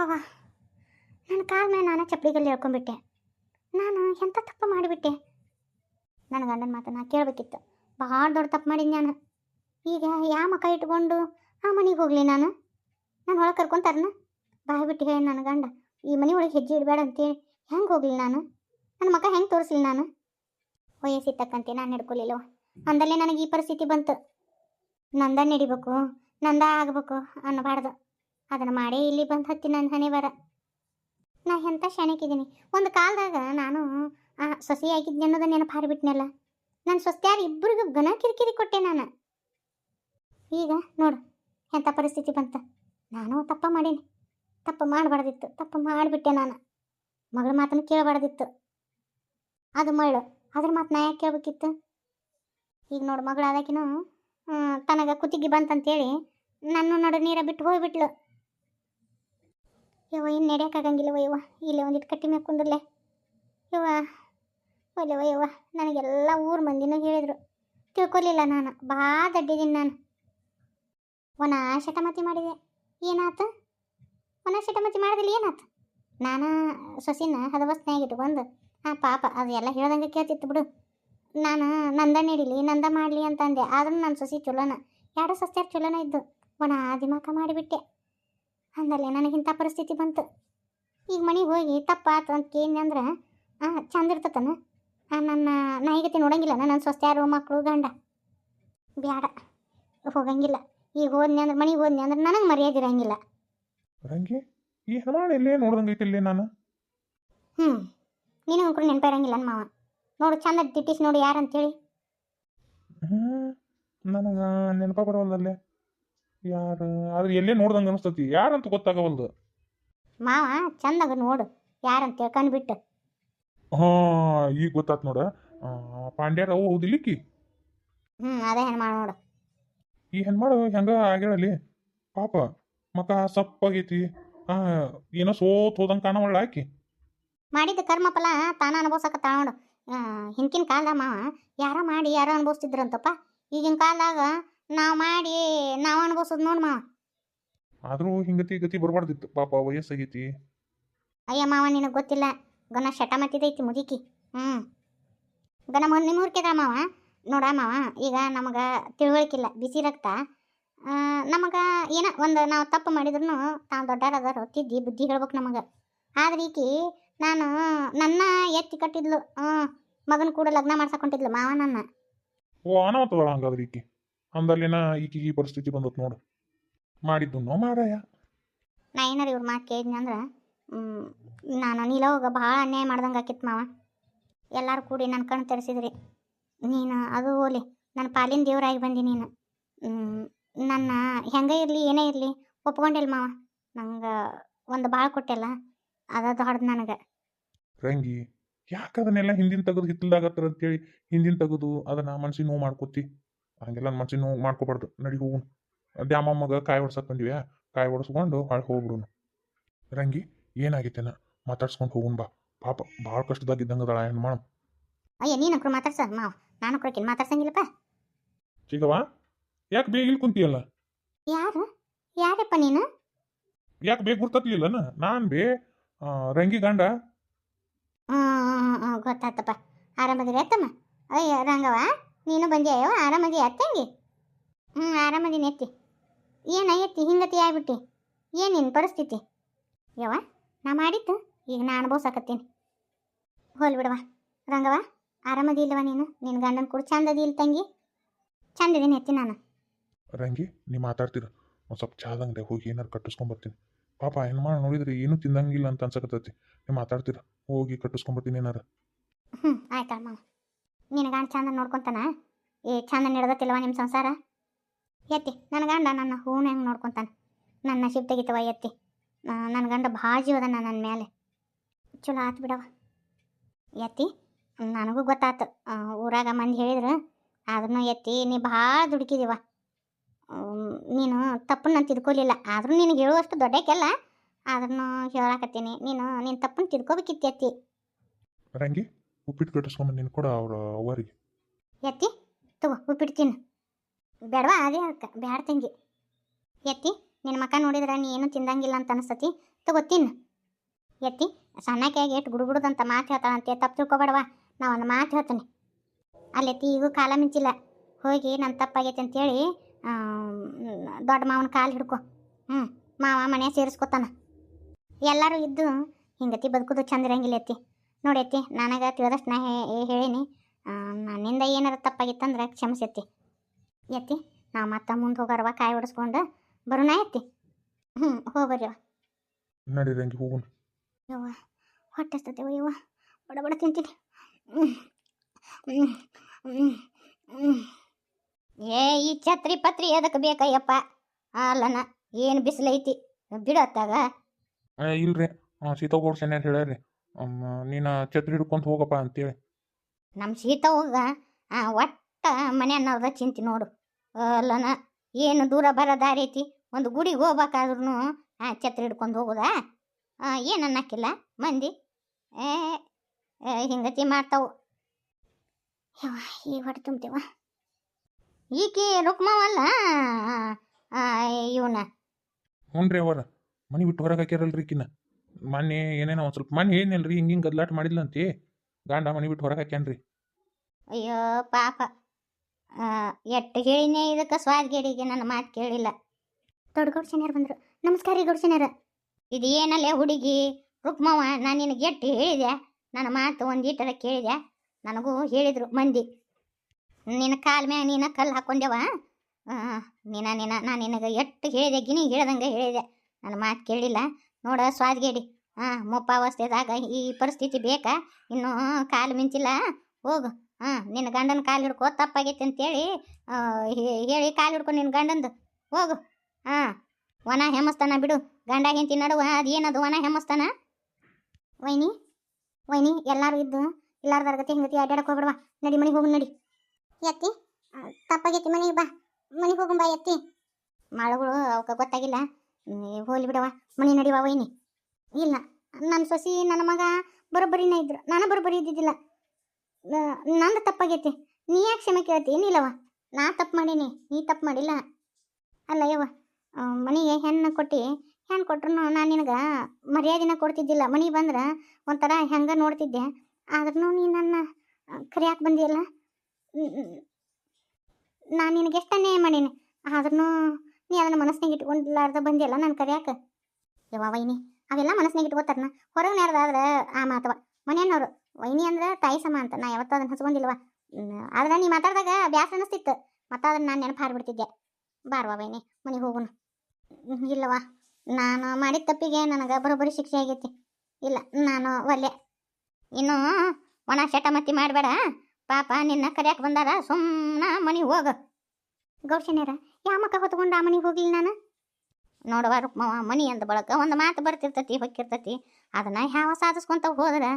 ಅವ್ವ ನನ್ನ ಕಾಲ ಮೇಲೆ ನಾನು ಚಪ್ಪಲಿಗಲ್ಲಿ ಹೇಳ್ಕೊಂಡ್ಬಿಟ್ಟೆ ನಾನು ಎಂಥ ತಪ್ಪು ಮಾಡಿಬಿಟ್ಟೆ? ನನ್ನ ಗಂಡನ ಮಾತನ್ನ ಕೇಳಬೇಕಿತ್ತು. ಭಾಳ ದೊಡ್ಡ ತಪ್ಪು ಮಾಡಿದ್ದೆ ನಾನು. ಈಗ ಯಾವ ಮಕ ಇಟ್ಕೊಂಡು ಆ ಮನೆಗೆ ಹೋಗಲಿ ನಾನು? ನಾನು ಒಳಗೆ ಕರ್ಕೊಂತಾರನ ಬಾಯಿ ಬಿಟ್ಟು ಹೇಳಿ ನನ್ನ ಗಂಡ. ಈ ಮನೆ ಒಳಗೆ ಹೆಜ್ಜೆ ಇಡಬೇಡ ಅಂತೇಳಿ ಹೆಂಗೆ ಹೋಗ್ಲಿ ನಾನು? ನನ್ನ ಮಕ ಹೆಂಗೆ ತೋರಿಸ್ಲಿ ನಾನು? ವಯಸ್ಸಿತ್ತಕ್ಕಂತೆ ನಾನು ನಡ್ಕೊಲಿಲ್ಲವ ಅಂದಲ್ಲೇ ನನಗೆ ಈ ಪರಿಸ್ಥಿತಿ ಬಂತು. ನಂದ ನಡಿಬೇಕು, ನಂದ ಆಗಬೇಕು ಅನ್ನಬಾರ್ದು. ಅದನ್ನು ಮಾಡೇ ಇಲ್ಲಿ ಬಂದು ಹತ್ತಿ ನನ್ನ ಹಣೆ ಬರ ನಾ ಎಂಥ ಶಾಣಕ್ಕಿದ್ದೀನಿ ಒಂದು ಕಾಲದಾಗ ನಾನು, ಆ, ಸೊಸೆ ಆಗಿದ್ದೆ ಅನ್ನೋದು ನೆನಪು ಹಾರಿಬಿಟ್ನಲ್ಲ. ನನ್ನ ಸೊಸ್ತ್ಯಾರು ಇಬ್ಬರಿಗೂ ಘನ ಕಿರಿಕಿರಿ ಕೊಟ್ಟೆ ನಾನು. ಈಗ ನೋಡು ಎಂಥ ಪರಿಸ್ಥಿತಿ ಬಂತ. ನಾನು ತಪ್ಪ ಮಾಡೀನಿ. ತಪ್ಪು ಮಾಡಬಾರ್ದಿತ್ತು. ತಪ್ಪು ಮಾಡಿಬಿಟ್ಟೆ ನಾನು. ಮಗಳ ಮಾತನ್ನು ಕೇಳಬಾರ್ದಿತ್ತು. ಅದು ಮಳ್ಳು ಅದ್ರ ಮಾತು ನಾ ಯಾಕೆ ಕೇಳಬೇಕಿತ್ತು? ಈಗ ನೋಡು ಮಗಳು ಆದಾಕಿನೂ ತನಗೆ ಕುತ್ತಿಗೆ ಬಂತಂತೇಳಿ, ನನ್ನ ನಡು ನೀರ ಬಿಟ್ಟು ಹೋಗ್ಬಿಟ್ಲು. ಯವ್ವ ಏನು ನಡೆಯೋಕ್ಕಾಗಂಗಿಲ್ಲವ ಯವ್ವ. ಇಲ್ಲೇ ಒಂದಿಟ್ಟು ಕಟ್ಟಿ ಮ್ಯಾಗ ಕುಂದ್ರಲೆ. ಯವ್ವ ಒಲೆ ಯವ್ವ. ನನಗೆಲ್ಲ ಊರು ಮಂದಿನೂ ಹೇಳಿದರು. ತಿಳ್ಕೊಳ್ಲಿಲ್ಲ ನಾನು. ಭಾಳ ದಡ್ಡಿದ್ದೀನಿ ನಾನು. ಒನ ಶಟಮತಿ ಮಾಡಿದೆ. ಏನಾತು? ಒನ ಶಟಮತಿ ಮಾಡಿದಿಲ್ಲ ಏನಾತು? ನಾನು ಸೊಸಿನ ಹದವಸ್ನಾಗ ಬಂದು ಹಾಂ ಪಾಪ ಅದು ಎಲ್ಲ ಹೇಳ್ದಂಗೆ ಕೇಳ್ತಿತ್ತು ಬಿಡು. ನಾನು ನಂದ ನೀಡಿಲಿ, ನಂದ ಮಾಡಲಿ ಅಂತ ಅಂದೆ ಆದ್ರೂ ನನ್ನ ಸೊಸಿ ಚಲೋನ. ಎರಡು ಸಸ್ಯಾರು ಚಲೋನ ಇದ್ದು. ಒಣ ದಿಮಾಕ ಮಾಡಿಬಿಟ್ಟೆ. ಅಂದಲ್ಲೇ ನನಗಿಂಥ ಪರಿಸ್ಥಿತಿ ಬಂತು. ಈಗ ಮನೆಗೆ ಹೋಗಿ ತಪ್ಪಾತು ಅಂತ ಕೇಳಿದೆ ಅಂದ್ರೆ ಹಾಂ ಚಂದ ಇರ್ತತನ. ನನ್ನ ನಾಯಿಗತಿ ನೋಡಂಗಿಲ್ಲ ನನ್ನ ಸ್ವಸ್ತ್ಯಾರು ಮಕ್ಕಳು ಗಂಡ. ಬ್ಯಾಡ ಹೋಗಂಗಿಲ್ಲ. ಈಗ ಹೋದ್ನಿ ಅಂದ್ರೆ ಮನೆಗೆ ಹೋದ್ನಿ ಅಂದ್ರೆ ನನಗೆ ಮರ್ಯಾದೆ ಇರಂಗಿಲ್ಲ. ರಂಗಿ ಈ ನೋಡ್ದಂಗೈತಿ ಇಲ್ಲೇ ನಾನು? ಹ್ಞೂ ನೀನು ಅಂಕರು ನೆನಪಿರಂಗಿಲ್ಲ ನನ್ನ ಮಾವ. ನೋಡು ಚಂದ ತಿಟ್ಟಿಸಿ ನೋಡಿ ಯಾರು ಅಂತೇಳಿ. ನನಗೆ ನೆನಪ ಬರವಲ್ದಲ್ಲೇ. ಯಾರು? ಆದ್ರೆ ಎಲ್ಲೇ ನೋಡ್ದಂಗೆ ಅನಿಸ್ತತಿ. ಯಾರಂತ ಗೊತ್ತಾಗವಲ್ದು. ಮಾವ ಚಂದಾಗ ನೋಡು. ಯಾರಂತ ತಿಳ್ಕೊಂಡ್ ಬಿಟ್ಟು ಹಾ ಈಗ ಗೊತ್ತಾತ್ ನೋಡ. ಪಾಂಡ್ಯಾರ ಅವು ಹೌದಿಲ್ಲಿಕ್ಕಿ ಹ್ಮ್ ಅದೇ ಹೆಣ್ಣು ಮಾಡು ನೋಡು. ಈ ಹೆಣ್ಮಾಳು ಹೆಂಗ ಆಗ್ಯಾಳಲ್ಲಿ? ಪಾಪ ಮಕ ಸಪ್ಪಾಗೈತಿ. ಆ ಏನೋ ಸೋತ್ ಹೋದಂಗೆ ಕಾಣವಳ ಆಕಿ? ಮಾಡಿದ ಕರ್ಮ ಫಲ ತಾನ ಅನುಭವಿಸಕತ್ತಾಳ ನೋಡು ಹಿಂದಿನ ಕಾಲದ ಮಾವ ಯಾರ ಮಾಡಿ ಯಾರೋ ಅನುಭವಿಸ್ತಿದ್ರಂತಪ್ಪ. ಈಗಿನ ಕಾಲದಾಗ ನಾವು ಮಾಡಿ ನಾವು ಅನ್ಬೋಸದ್ ನೋಡ್ ಮಾವ. ಆದರೂ ಹಿಂಗತಿ ಗತಿ ಬರಬಾರ್ದಿತ್ತು. ಪಾಪ ವಯಸ್ಸಾಗೈತಿ. ಅಯ್ಯ ಮಾವ ನಿನಗೆ ಗೊತ್ತಿಲ್ಲ. ಗನ ಶಟ ಮತ್ತಿದೈತಿ ಮುದಿಕಿ. ಹ್ಞೂ ಗನ ಮೊನ್ನೆ ಊರ್ಕೆದ ಮಾವ? ನೋಡ ಮಾವ ಈಗ ನಮಗೆ ತಿಳುವಳಿಕಿಲ್ಲ. ಬಿಸಿ ರಕ್ತ. ನಮಗೆ ಏನ ಒಂದು ನಾವು ತಪ್ಪು ಮಾಡಿದ್ರು ತಾವು ದೊಡ್ಡಾರದಾರು ತಿದ್ದಿ ಬುದ್ಧಿ ಹೇಳ್ಬೇಕು ನಮಗೆ. ಆದ್ರೆ ಈಕಿ ನಾನು ನನ್ನ ಎತ್ತಿ ಕಟ್ಟಿದ್ಲು. ಹ್ಮ್. ಮಗನ ಕೂಡ ಲಗ್ನ ಮಾಡ್ಸಕೊಂಡಿದ್ಲು ಮಾವ ನನ್ನ. ಓ ಅನಾಹುತದಳ ಹಂಗಾದ್ರೆ ಈಕಿ. ಅಂದಲ್ಲಿನ ಈಕಿಗೆ ಈ ಪರಿಸ್ಥಿತಿ ಬಂದತ್ ನೋಡು. ಮಾಡಿದ್ದು ನೋ ಮಾರಾಯ. ನಾ ಏನಾರ ಇವ್ರ ಮಾತು ಕೇಳಿದ್ನಿ ಅಂದ್ರೆ ನಾನು ನೀಲೋಗ ಭಾಳ ಅನ್ಯಾಯ ಮಾಡ್ದಂಗೆ ಆಕಿತ್ತು ಮಾವ. ಎಲ್ಲರೂ ಕೂಡಿ ನನ್ನ ಕಣ್ಣು ತೆರೆಸಿದ್ರಿ. ನೀನು ಅದು ಹೋಲಿ ನನ್ನ ಪಾಲಿನ ದೇವರಾಗಿ ಬಂದಿ ನೀನು. ನನ್ನ ಹೆಂಗೆ ಇರಲಿ ಏನೇ ಇರಲಿ ಒಪ್ಕೊಂಡಿಲ್ಲ ಮಾವ. ನಂಗೆ ಒಂದು ಭಾಳ ಕೊಟ್ಟೆಲ್ಲ ಅದು ದೊಡ್ಡದು ನನಗೆ. ರಂಗಿ ಯಾಕೆ ಅದನ್ನೆಲ್ಲ ಹಿಂದಿನ ತೆಗೆದು ಹಿತ್ತಲ್ದಾಗತ್ತಾರ ಅಂತೇಳಿ ಹಿಂದಿನ ತೆಗೆದು ಅದನ್ನ ಮನ್ಸಿಗೆ ನೋವು ಮಾಡ್ಕೋತಿ? ಹಂಗೆಲ್ಲ ಮನ್ಸಿನ ನೋವು ಮಾಡ್ಕೋಬಾರ್ದು. ನಡಿ ಹೋಗು ದ್ಯಾಮಮ್ಮಗ ಕಾಯಿ ಹೊಡ್ಸಕ್ ಬಂದಿವ್ಯಾ? ಕಾಯಿ ಹೊಡ್ಸ್ಕೊಂಡು ಹೊಳ್ ಹೋಗ್ಬಿಡುನು ರಂಗಿ ಏನಾಗಿತ್ತೇನ ಮಾತಾಡ್ಸ್ಕೊಂಡು ಹೋಗುನ್ ಬಾ. ಪಾಪ ಭಾಳ ಕಷ್ಟದಾಗಿದ್ದಂಗೆ ಏನು ಮಾಡ ಅಯ್ಯ ನೀನಕ್ರು ಮಾತಾಡ್ಸ. ಮಾವ ನಾನು ಕೊಡ್ತೀನಿ ಮಾತಾಡ್ಸಂಗಿಲ್ಲಪ್ಪ. ಚಿಗವ ಯಾಕೆ ಬೇಗ ಇಲ್ಲಿ ಕುಂತಿಯಲ್ಲ? ಯಾರು? ಯಾರಪ್ಪ ನೀನು? ಯಾಕೆ ಬೇಗ ಗುರ್ತತ್ಲಿಲ್ಲನ ನಾನು ಬೇ ರಂಗಿ ಗಂಡ. ಗೊತ್ತಾಯ್ತಪ್ಪ ಆರಾಮದಿರಿ ಅತ್ತಮ್ಮ? ಅಯ್ಯ ರಂಗವ ನೀನು ಬಂದ್ಯಾಯೋ ಆರಾಮದಿ ಅತ್ತಂಗಿ ಹ್ಞೂ ಆರಾಮಾಗಿ ಎತ್ತಿ ಏನ ಎತ್ತಿ ಹಿಂಗತಿ ಆಗ್ಬಿಟ್ಟಿ? ಏನು ನಿನ್ನ ಪರಿಸ್ಥಿತಿ? ಯವ್ವ ನಾ ಮಾಡಿತ್ತು ಈಗ ನಾ ಅನುಭವಿಸಕತ್ತೀನಿ. ಹೋಲ್ ಬಿಡವ ರಂಗವ ಆರಾಮದಿ ಇಲ್ಲವ ನೀನು? ನಿನ್ನ ಗಂಡನ ಕೂಡ ಚಂದದಿ ಇಲ್ಲ ತಂಗಿ? ಚಂದಿದ್ದೀನಿ ಎತ್ತಿ ನಾನು. ರಂಗಿ ನೀ ಮಾತಾಡ್ತೀರ? ಒಂದು ಸ್ವಲ್ಪ ಚಾದಂಗೆ ಹೋಗಿ ಏನಾರು ಕಟ್ಟಿಸ್ಕೊಂಬರ್ತೀನಿ. ಪಾಪ ಏನು ಮಾಡಿ ನೋಡಿದ್ರೆ ಏನೂ ತಿಂದಂಗಿಲ್ಲ ಅಂತ ಅನ್ಸಕತ್ತೈತಿ. ನೀವು ಮಾತಾಡ್ತೀರ? ಹೋಗಿ ಕಟ್ಟಿಸ್ಕೊಂಬರ್ತೀನಿ ಏನಾರ. ಹ್ಞೂ ಆಯ್ತಾ ಮಾವ. ನಿನ್ನ ಗಂಡ ಚಂದ ನೋಡ್ಕೊತಾನ? ಏ ಚಂದ ನಡೆದತ್ತಿಲ್ವ ನಿಮ್ಮ ಸಂಸಾರ? ಎತ್ತಿ ನನ್ನ ಗಂಡ ನನ್ನ ಹೂನ ಹೆಂಗೆ ನೋಡ್ಕೊತಾನೆ? ನನ್ನ ಶಿಪ್ ತೆಗಿತವ ಎತ್ತಿ. ನನ್ನ ಗಂಡ ಭಾಳ ಜೀವದ ನನ್ನ ಮೇಲೆ ಚಲೋ ಆತು ಬಿಡವ ಎತ್ತಿ ನನಗೂ ಗೊತ್ತಾತು. ಊರಾಗ ಮಂದಿ ಹೇಳಿದ್ರು ಆದ್ರೂ ಎತ್ತಿ ನೀ ಭಾಳ ದುಡುಕಿದೀವ. ನೀನು ತಪ್ಪನ್ನ ತಿದ್ಕೊಲಿಲ್ಲ. ಆದರೂ ನಿನಗೆ ಹೇಳುವಷ್ಟು ದೊಡ್ಡಕ್ಕೆಲ್ಲ ಆದ್ರೂ ಹೇಳಾಕತ್ತೀನಿ. ನೀನು ನಿನ್ನ ತಪ್ಪನ್ನು ತಿದ್ಕೋಬೇಕಿತ್ತು ಎತ್ತಿ. ರಂಗಿ ಉಪ್ಪಿಟ್ಟು ನೀನು ಕೂಡ ಅವ್ರ ಅವರಿಗೆ ಎತ್ತಿ ತಗೋ, ಉಪ್ಪಿಡ್ತೀನಿ. ಬೇಡವಾ? ಅದೇ ಅದಕ್ಕೆ. ಬ್ಯಾಡ ತಂಗಿ. ಎತ್ತಿ ನಿನ್ನ ಮಕ್ಕ ನೋಡಿದ್ರೆ ನೀ ಏನು ತಿಂದಂಗಿಲ್ಲ ಅಂತ ಅನಿಸ್ತತಿ ತಗೋ, ತಿನ್ನು. ಎತ್ತಿ ಸಣ್ಣಕ್ಕಾಗಿ ಎಷ್ಟು ಗುಡುಗುಡುದಂತ ಮಾತು ಹೇಳ್ತಾಳಂತೆ. ತಪ್ಪು ತಿಳ್ಕೊಬೇಡವಾ? ನಾ ಒಂದು ಮಾತು ಹೇಳ್ತೀನಿ. ಅಲ್ಲೆತ್ತಿ ಈಗೂ ಕಾಲ ಮಿಂಚಿಲ್ಲ. ಹೋಗಿ ನನ್ನ ತಪ್ಪಾಗೈತೆ ಅಂತೇಳಿ ದೊಡ್ಡ ಮಾವನ ಕಾಲು ಹಿಡ್ಕೊ. ಹ್ಞೂ ಮಾವ ಮನೆ ಸೇರಿಸ್ಕೊತಾನ. ಎಲ್ಲರೂ ಇದ್ದು ಹಿಂಗತಿ ಬದುಕುದು ಚಂದ ಇರಂಗಿಲ್ಲ ಎತ್ತಿ ನೋಡಿ ಎತ್ತಿ ನನಗೆ ತಿಳಿದಷ್ಟು ನಾ ಹೇಳೀನಿ. ನನ್ನಿಂದ ಏನಾರ ತಪ್ಪಾಗಿತ್ತಂದ್ರೆ ಕ್ಷಮಿಸೆತ್ತಿ ಎತ್ತಿ ನಾವು ಮತ್ತೆ ಮುಂದೆ ಹೋಗಾರವ ಕಾಯಿ ಹೊಡಿಸ್ಕೊಂಡು ಬರೋಣ ಎತ್ತಿ ಹ್ಞೂ ಹೋಗ್ಬರ್ರಿ ನಡೀರಂಗಿ ಹೋಗೋಣ. ಯವ್ವ ಹೊಟ್ಟೆ ಹಸ್ತೈತೆ ಯವ್ವ. ಬಡ ಬಡ ತಿಂತೀನಿ. ಏ ಈ ಛತ್ರಿ ಪತ್ರಿ ಅದಕ್ಕೆ ಬೇಕಯ್ಯಪ್ಪ? ಅಲ್ಲನ ಏನು ಬಿಸಿಲೈತಿ? ಬಿಡತ್ತಾಗ? ಇಲ್ರಿ. ಸೀತಾಗೌಡ ಸೆನ್ಯಾರ ಹೇಳ್ಯಾರಿ ನೀನು ಛತ್ರಿ ಹಿಡ್ಕೊಂತ ಹೋಗಪ್ಪ ಅಂತೇಳಿ. ನಮ್ಮ ಸೀತ ಹೋಗ ಒಟ್ಟ ಮನೆ ಅನ್ನೋದ ಚಿಂತೆ ನೋಡು. ಅಲ್ಲನ, ಏನು ದೂರ ಬರೋ ದಾರಿ ಐತಿ ಒಂದು ಗುಡಿಗೆ ಹೋಗ್ಬೇಕಾದ್ರೂ ಛತ್ರಿ ಹಿಡ್ಕೊಂಡು ಹೋಗೋದಾ? ಏನು ಅನ್ನಕ್ಕಿಲ್ಲ? ಮಂದಿ? ಏ ಹಿಂಗತಿ ಮಾಡ್ತಾವು. ಈ ಹೊಟ್ಟೆ ತುಂಬ್ತೇವ. ಈಕೆ ರುಕ್ಮವಲ್ಲ? ಇವನ. ಹ್ಞೂ ರೀ ಅವರ ಮನೆ ಬಿಟ್ಟು ಹೊರಗೆ ಹಾಕ್ಯಾರಲ್ರಿ ಈಕಿನ. ಮೊನ್ನೆ ಏನೇನೋ ಒಂದು ಸ್ವಲ್ಪ ಮನೆ ಏನಿಲ್ಲ ರೀ ಹಿಂಗೆ ಹಿಂಗೆ ಗದ್ಲಾಟ ಮಾಡಿದ್ಲಂತಿ. ಗಾಂಡ ಮನಿ ಬಿಟ್ಟು ಹೊರಗೆ ಅಯ್ಯೋ ಪಾಪ. ಎಟ್ಟು ಹೇಳಿನೇ ಇದಕ್ಕೆ ಸ್ವಾದ್ಗೇಡಿಗೆ ನನ್ನ ಮಾತು ಕೇಳಿಲ್ಲ. ದೊಡ್ಡ ಗೌಡ್ಸನ್ಯಾರು ಬಂದರು. ನಮಸ್ಕಾರ ರೀ ಗೌಡ್ಸನ್ಯಾರ. ಇದು ಏನಲ್ಲೇ ಹುಡುಗಿ? ರುಕ್ಮವ್ವ ನಾನು ನಿನಗೆ ಎಟ್ಟು ಹೇಳಿದೆ? ನನ್ನ ಮಾತು ಒಂದೀಟರ ಕೇಳಿದೆ? ನನಗೂ ಹೇಳಿದರು ಮಂದಿ. ನಿನ್ನ ಕಾಲ ಮ್ಯಾಗ ನೀನು ಕಲ್ಲು ಹಾಕೊಂಡೆವ ಆ, ನೀನ ನೀನ ನಾನು ನಿನಗೆ ಎಟ್ಟು ಹೇಳಿದೆ? ಗಿನಿ ಹೇಳ್ದಂಗೆ ಹೇಳಿದೆ. ನನ್ನ ಮಾತು ಕೇಳಿಲ್ಲ. ನೋಡ ಸ್ವಾದ್ಗೇಡಿ ಹಾಂ ಮುಪ್ಪಾವಸ್ಥೆದಾಗ ಈ ಪರಿಸ್ಥಿತಿ ಬೇಕಾ? ಇನ್ನು ಕಾಲು ಮಿಂಚಿಲ್ಲ? ಹೋಗು. ಹಾಂ, ನಿನ್ನ ಗಂಡನ ಕಾಲು ಹಿಡ್ಕೋ, ತಪ್ಪಾಗೈತೆ ಅಂತೇಳಿ ಹೇಳಿ ಕಾಲು ಹಿಡ್ಕೊ ನಿನ್ನ ಗಂಡಂದು. ಹೋಗು. ಹಾಂ ಒಣ ಹೆಮ್ಮಸ್ತಾನ ಬಿಡು. ಗಂಡ, ಹೆಂಡತಿ ನಡುವ ಅದು ಏನದು ವನ ಹೆಮ್ಮಸ್ತಾನ? ವೈನಿ ವೈನಿ, ಎಲ್ಲರೂ ಇದ್ದು ಎಲ್ಲಾರ್ದಾರ ಗತಿ ಹಿಂಗತಿ ಅಡ್ಡಾಡಕ್ಕೆ ಹೋಗ್ಬಿಡ್ವಾ? ನಡಿ ಮನೆಗೆ ಹೋಗು, ನಡಿ. ಎತ್ತಿ ತಪ್ಪಾಗೈತಿ, ಮನೆಗೆ ಬಾ. ಮನೆಗೆ ಹೋಗು, ಬಾ ಎತ್ತಿ ಮಾಳುಗಳು ಅವಕ್ಕೆ ಗೊತ್ತಾಗಿಲ್ಲ. ಹೋಲಿ ಬಿಡವ ಮನೆ ನಡಿವ, ವೈನಿ. ಇಲ್ಲ. ನನ್ನ ಸೊಸಿ, ನನ್ನ ಮಗ ಬರೋಬ್ಬರಿನೇ ಇದ್ರು. ನಾನು ಬರೋಬ್ಬರಿ ಇದ್ದಿದ್ದಿಲ್ಲ. ನಂದು ತಪ್ಪಾಗೈತಿ. ನೀ ಯಾಕೆ ಕ್ಷಮೆ ಕೇಳ್ತಿ? ಏನಿಲ್ಲವ ನಾ ತಪ್ಪು ಮಾಡೀನಿ. ನೀ ತಪ್ಪು ಮಾಡಿಲ್ಲ. ಅಲ್ಲ ಯವ್ವ ಮನೆಗೆ ಹೆಣ್ಣು ಕೊಟ್ಟು, ಹೆಣ್ಣು ಕೊಟ್ರು ನಾನು ನಿನಗೆ ಮರ್ಯಾದೆನ ಕೊಡ್ತಿದ್ದಿಲ್ಲ. ಮನೆ ಬಂದ್ರೆ ಒಂಥರ ಹೆಂಗೆ ನೋಡ್ತಿದ್ದೆ. ಆದ್ರೂ ನೀ ನನ್ನ ಕರಿಯಾಕೆ ಬಂದಿಯಲ್ಲ? ನಾನು ನಿನಗೆ ಎಷ್ಟು ಅನ್ಯಾಯ ಮಾಡೀನಿ? ಆದ್ರೂ ನೀ ಅದನ್ನು ಮನಸ್ಸಿನಾಗ ಇಟ್ಕೊಂಡಿಲ್ಲಾರ್ದ ಬಂದಿಯಲ್ಲ ನಾನು ಕರಿಯಾಕೆ? ಯವ್ವ, ವೈನಿ. ಅವೆಲ್ಲ ಮನಸ್ಸಿನಾಗ ಇಟ್ಕೋತಾರನ ಹೊರಗೆ ನಡೆದಾದ್ರೆ ಆ ಮಾತವ. ಮನೆಯನ್ನೋರು ವೈನಿ ಅಂದ್ರೆ ತಾಯಿ ಸಮ ಅಂತ, ನಾ ಯಾವತ್ತೂ ಅದನ್ನ ಹಚ್ಕೊಂಡಿಲ್ವ ಆದ್ರೆ ನೀ ಮಾತಾಡಿದಾಗ ಬ್ಯಾಸ ಅನಿಸ್ತಿತ್ತು. ಮತ್ತೆ ಅದನ್ನ ನಾನು ನೆನಪು ಹಾರ್ಬಿಡ್ತಿದ್ದೆ. ಬಾರ್ವಾ ವೈನಿ, ಮನೆಗೆ ಹೋಗೋಣ ಇಲ್ಲವಾ ನಾನು ಮಾಡಿದ ತಪ್ಪಿಗೆ ನನಗೆ ಬರೋಬ್ಬರಿ ಶಿಕ್ಷೆ ಆಗೈತಿ. ಇಲ್ಲ, ನಾನು ಒಲ್ಲೆ. ಇನ್ನು ಒಣ ಶಟಮತಿ ಮಾಡಬೇಡ. ಪಾಪ ನಿನ್ನ ಕರೆಯಕ್ಕೆ ಬಂದಾರ ಸುಮ್ಮನೆ ಮನೆಗೆ ಹೋಗ. ಗೌಶನ್ಯರ ಯಾವ ಮಕ್ಕ ಹೊತ್ಕೊಂಡು ಆ ಮನೆಗೆ ಹೋಗ್ಲಿ ನಾನು? ನೋಡುವ ಮನಿ ಅಂದ ಬಳಕ ಒಂದು ಮಾತು ಬರ್ತಿರ್ತತಿ, ಹೊಕ್ಕಿರ್ತತಿ. ಅದನ್ನ ಯಾವ ಸಾಧಿಸ್ಕೊಂತ ಹೋದ್ರೆ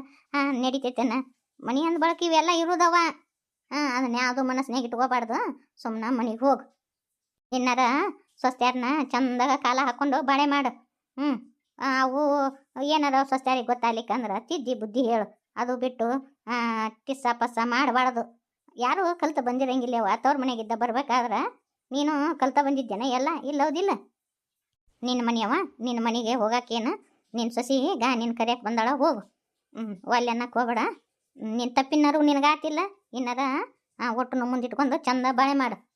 ನಡಿತೈತೇನ? ಮನಿ ಅಂದ ಬಳಕ ಇವೆಲ್ಲ ಇರುದವ ಹಾಂ ಅದನ್ನ ಯಾವುದು ಮನಸ್ಸಿನಾಗ ಇಟ್ಕೋಬಾರ್ದು ಸುಮ್ಮನೆ ಮನೆಗೆ ಹೋಗು. ಇನ್ನಾರ ಸ್ವಸ್ತ್ಯಾರನ್ನ ಚಂದಾಗ ಕಾಲ ಹಾಕೊಂಡು ಬಾಳೆ ಮಾಡು. ಹ್ಞೂ ಅವು ಏನಾರ ಸ್ವಸ್ತ್ಯಾರಿಗೆ ಗೊತ್ತಾಗ್ಲಿಕ್ಕಂದ್ರೆ ತಿದ್ದಿ ಬುದ್ಧಿ ಹೇಳು. ಅದು ಬಿಟ್ಟು ಟಿಸ್ಸ ಪಸ್ಸ ಮಾಡಬಾರ್ದು. ಯಾರು ಕಲ್ತು ಬಂದಿರಂಗಿಲ್ಲ ಅವ ತವ್ರ ಮನೆಗಿದ್ದ ಬರ್ಬೇಕಾದ್ರೆ ನೀನು ಕಲ್ತ ಬಂದಿದ್ದೇನೆ ಎಲ್ಲ ಇಲ್ಲೋದಿಲ್ಲ ನಿನ್ನ ಮನೆಯವ ನಿನ್ನ ಮನೆಗೆ ಹೋಗಾಕೇನು? ನಿನ್ನ ಸೊಸಿ ಈಗ ನಿನ್ನ ಕರೆಯಕ್ಕೆ ಬಂದಾಳ ಹೋಗು. ಹ್ಞೂ ಒಲ್ಲೆ ಅನ್ನಕ್ಕೆ ಹೋಗಬೇಡ. ನಿನ್ನ ತಪ್ಪಿನಾರು ನಿನಗಾತಿಲ್ಲ ಇನ್ನಾರ ಆ, ಒಟ್ಟು ಮುಂದಿಟ್ಕೊಂಡು ಚಂದ ಬಾಳೆ ಮಾಡು.